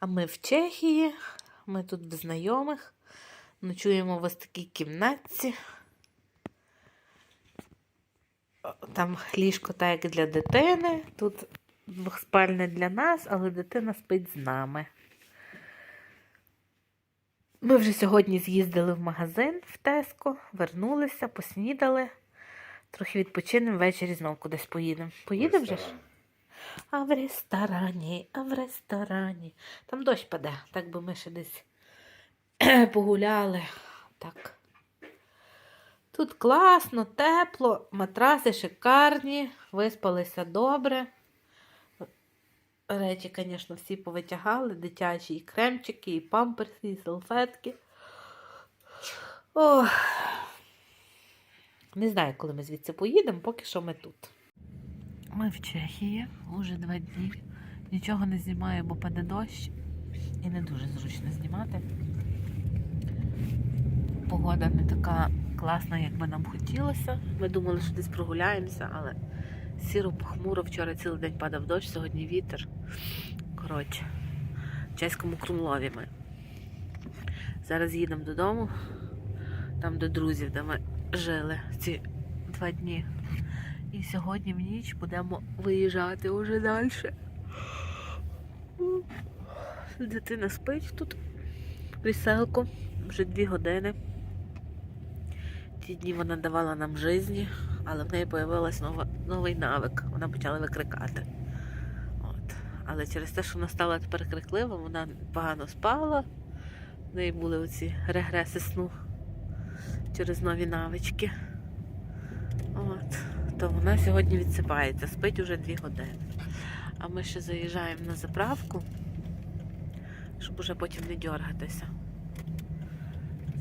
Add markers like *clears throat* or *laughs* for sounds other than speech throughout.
А ми в Чехії, ми тут в знайомих, ночуємо в ось такій кімнатці. Там ліжко так як для дитини, тут двохспальне для нас, але дитина спить з нами. Ми вже сьогодні з'їздили в магазин в Теско, вернулися, поснідали. Трохи відпочинемо, ввечері знову кудись поїдемо. Поїдемо вже ж? А в ресторані, а в ресторані. Там дощ паде, так би ми ще десь *clears throat* погуляли. Так. Тут класно, тепло, матраси шикарні, виспалися добре. Речі, звісно, всі повитягали, дитячі і кремчики, і памперси, і салфетки. Ох. Не знаю, коли ми звідси поїдемо, поки що ми тут. Ми в Чехії уже два дні. Нічого не знімаю, бо паде дощ. І не дуже зручно знімати. Погода не така класна, як би нам хотілося. Ми думали, що десь прогуляємося, але сіро похмуро. Вчора цілий день падав дощ, сьогодні вітер. Коротше, в чеському Крумлові ми. Зараз їдемо додому, там до друзів, де ми жили ці два дні. І сьогодні в ніч будемо виїжджати уже далі. Дитина спить тут в вже дві години. Ті дні вона давала нам житті, але в неї з'явився новий навик. Вона почала викрикати. От. Але через те, що вона стала тепер криклива, вона погано спала. В неї були оці регреси сну через нові навички. От. То вона сьогодні відсипається, спить уже дві години. А ми ще заїжджаємо на заправку, щоб уже потім не дергатися.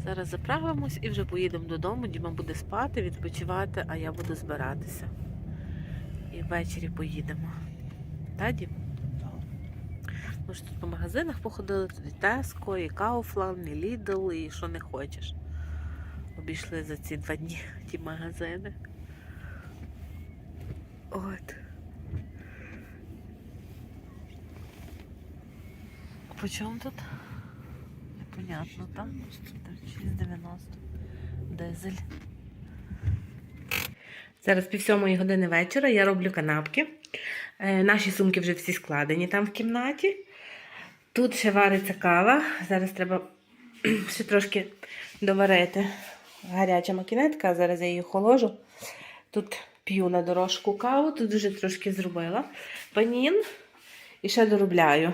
Зараз заправимось і вже поїдемо додому. Діма буде спати, відпочивати, а я буду збиратися. І ввечері поїдемо. Та, Дім? Ми ж тут по магазинах походили, тут і Теско, і Kaufland, і Lidl, і що не хочеш. Обійшли за ці два дні ті магазини. От. По чому тут? Непонятно, там 6,90. Дизель. Зараз пів сьомої години вечора я роблю канапки. Е, наші сумки вже всі складені там в кімнаті. Тут ще вариться кава. Зараз треба *clears throat* ще трошки доварити. Гаряча макінетка, зараз я її охоложу. Тут п'ю на дорожку каву, тут вже трошки зробила. Панін і ще доробляю.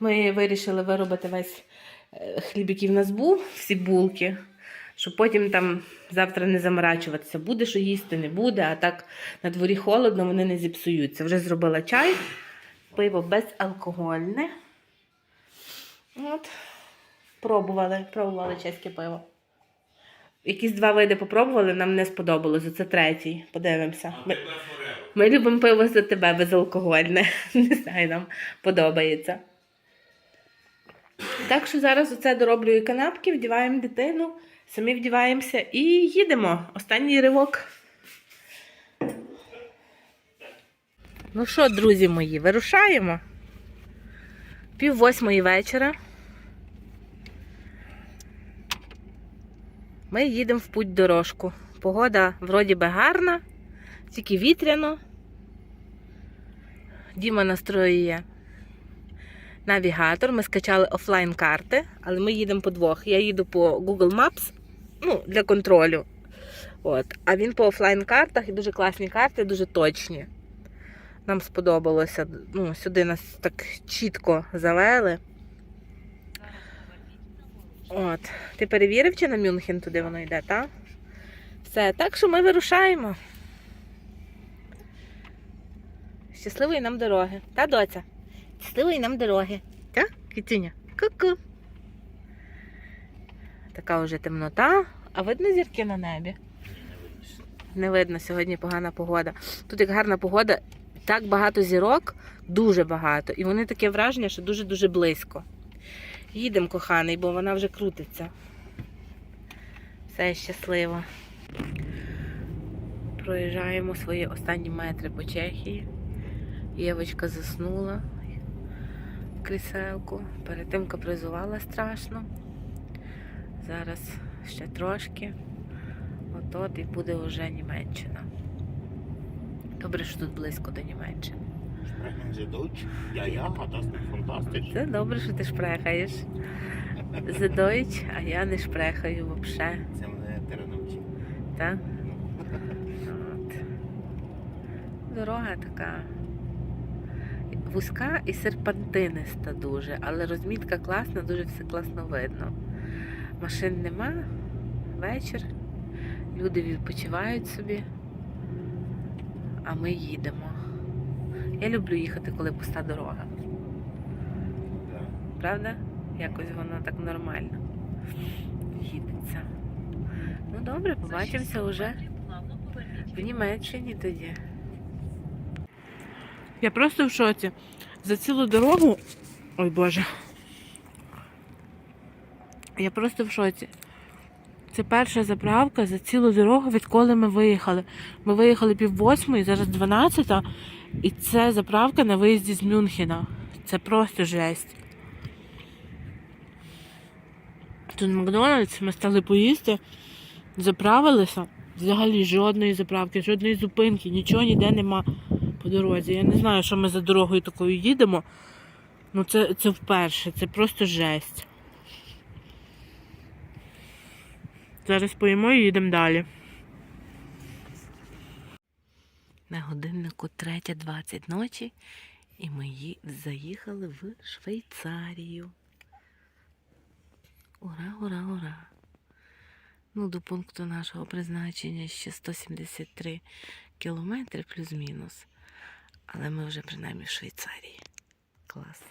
Ми вирішили виробити весь е, хліб, який в нас був, всі булки, щоб потім там завтра не заморачуватися. Буде що їсти, не буде, а так на дворі холодно, вони не зіпсуються. Вже зробила чай, пиво безалкогольне. От. Пробували, пробували чеське пиво. Якісь два види попробували, нам не сподобалося. Це третій. Подивимося. Ми, ми любимо пиво за тебе безалкогольне. *laughs* Не знаю, нам подобається. Так що зараз оце дороблюю канапки, вдіваємо дитину, самі вдіваємося і їдемо. Останній ривок. Ну що, друзі мої, вирушаємо. Пів восьмої вечора. Ми їдемо в путь дорожку. Погода вроді би гарна, тільки вітряно. Діма настроює навігатор. Ми скачали офлайн карти, але ми їдемо по двох. Я їду по Google Maps ну, для контролю. От. А він по офлайн картах і дуже класні карти, дуже точні. Нам сподобалося. Ну, Сюди нас так чітко завели. От. Ти перевірив, чи на Мюнхен туди воно йде, так? Все, так що ми вирушаємо. Щасливої нам дороги. Та, доця? Щасливої нам дороги. Так, Кітюня? Ку-ку. Така вже темнота, а видно зірки на небі? Не видно, сьогодні погана погода. Тут як гарна погода, так багато зірок, дуже багато. І вони таке враження, що дуже-дуже близько. Їдемо, коханий, бо вона вже крутиться. Все щасливо. Проїжджаємо свої останні метри по Чехії. Євочка заснула. кріселку. Перед тим капризувала страшно. Зараз ще трошки. От-от і буде вже Німеччина. Добре, що тут близько до Німеччини. Sprechen Sie Deutsch? Ja, ja, das ist fantastisch. Це добре, що ти шпрехаєш. Deutsch, а я не шпрехаю взагалі. Це мене перенавчив. Так? Дорога така вузька і серпантиниста дуже, але розмітка класна, дуже все класно видно. Машин нема, вечір, люди відпочивають собі, а ми їдемо. Я люблю їхати, коли пуста дорога. Правда? Якось воно так нормально їдеться. Ну добре, побачимося вже в Німеччині тоді. Я просто в шоці. За цілу дорогу. Ой Боже. Я просто в шоці. Це перша заправка за цілу дорогу, відколи ми виїхали. Ми виїхали пів восьмої, зараз 12, і це заправка на виїзді з Мюнхена. Це просто жесть. Тут Макдональдс, ми стали поїсти, заправилися. Взагалі жодної заправки, жодної зупинки, нічого ніде нема по дорозі. Я не знаю, що ми за дорогою такою їдемо. Ну це, це вперше, це просто жесть. Зараз поїмо і їдемо далі. На годиннику 3.20 ночі і ми заїхали в Швейцарію. Ура, ура, ура. Ну, до пункту нашого призначення ще 173 кілометри плюс-мінус. Але ми вже принаймні в Швейцарії. Клас.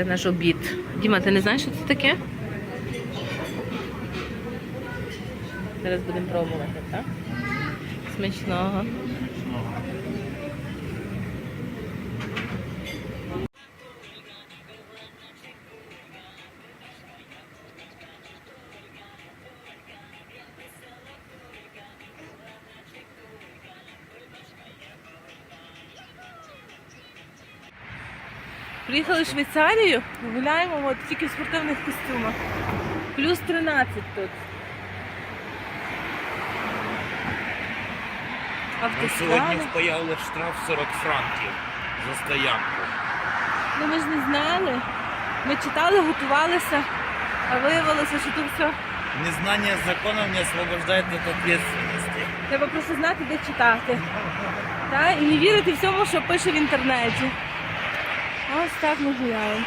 Це наш обід. Діма, ти не знаєш, що це таке? Зараз будемо пробувати, так? Смачного. Приїхали в Швейцарію, гуляємо от, тільки в спортивних костюмах. Плюс 13 тут. Ми сьогодні Автослава. впаяли штраф 40 франків за стоянку. Ну ми ж не знали. Ми читали, готувалися, а виявилося, що тут все. Незнання законів не освобождає від відповідальності. Треба просто знати, де читати. Та? І не вірити всьому, що пише в інтернеті. Ось так ми гуляємо.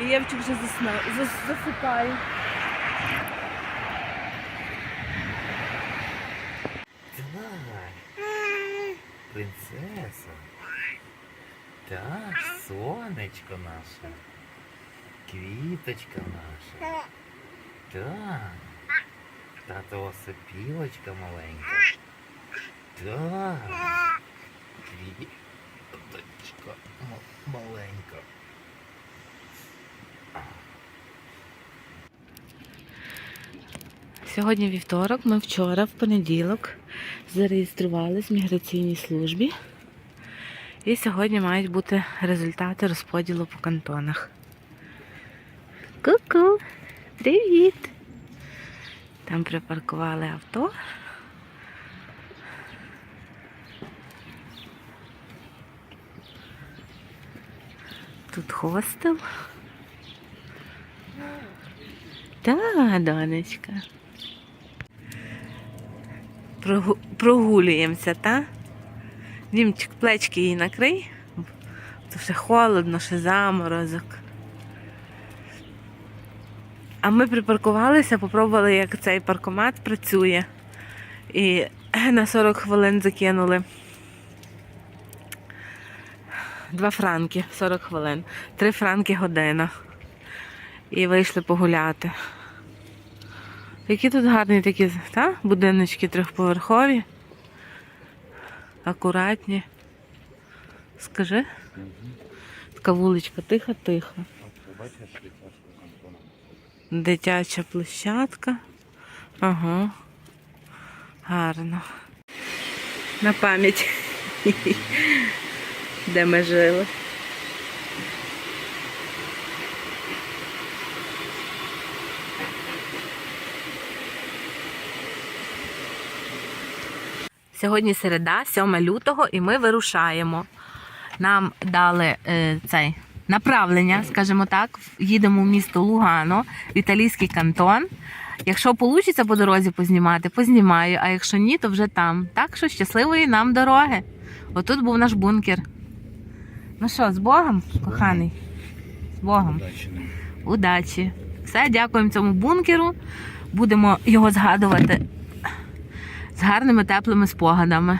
І Євчик вже засна... зас- засипає. Давай. Принцеса. Так, сонечко наше. Квіточка наша. Так. Татова сопілочка маленька. Так. Квіточка ма- маленька. Сьогодні вівторок, ми вчора, в понеділок, зареєструвалися в міграційній службі. І сьогодні мають бути результати розподілу по кантонах. Ку-ку! Привіт! Там припаркували авто. Тут хостел. Та, донечка. Прогу- Прогулюємося, та? Дімчик, плечки їй накрий. То ще холодно, ще заморозок. А ми припаркувалися, попробували, як цей паркомат працює. І на 40 хвилин закинули. Два франки 40 хвилин. Три франки година. І вийшли погуляти. Які тут гарні такі, та? Будиночки трьохповерхові. Акуратні. Скажи. Така вуличка тиха-тиха. Дитяча площадка. Ага. Гарно. На пам'ять. Де ми жили. Сьогодні середа, 7 лютого, і ми вирушаємо. Нам дали е, цей направлення, скажімо так. Їдемо в місто Лугано, в італійський кантон. Якщо вийде по дорозі познімати, познімаю, а якщо ні, то вже там. Так що щасливої нам дороги. Отут був наш бункер. Ну що, з Богом, коханий? З Богом. Удачі. Удачі. Все, дякуємо цьому бункеру. Будемо його згадувати з гарними теплими спогадами.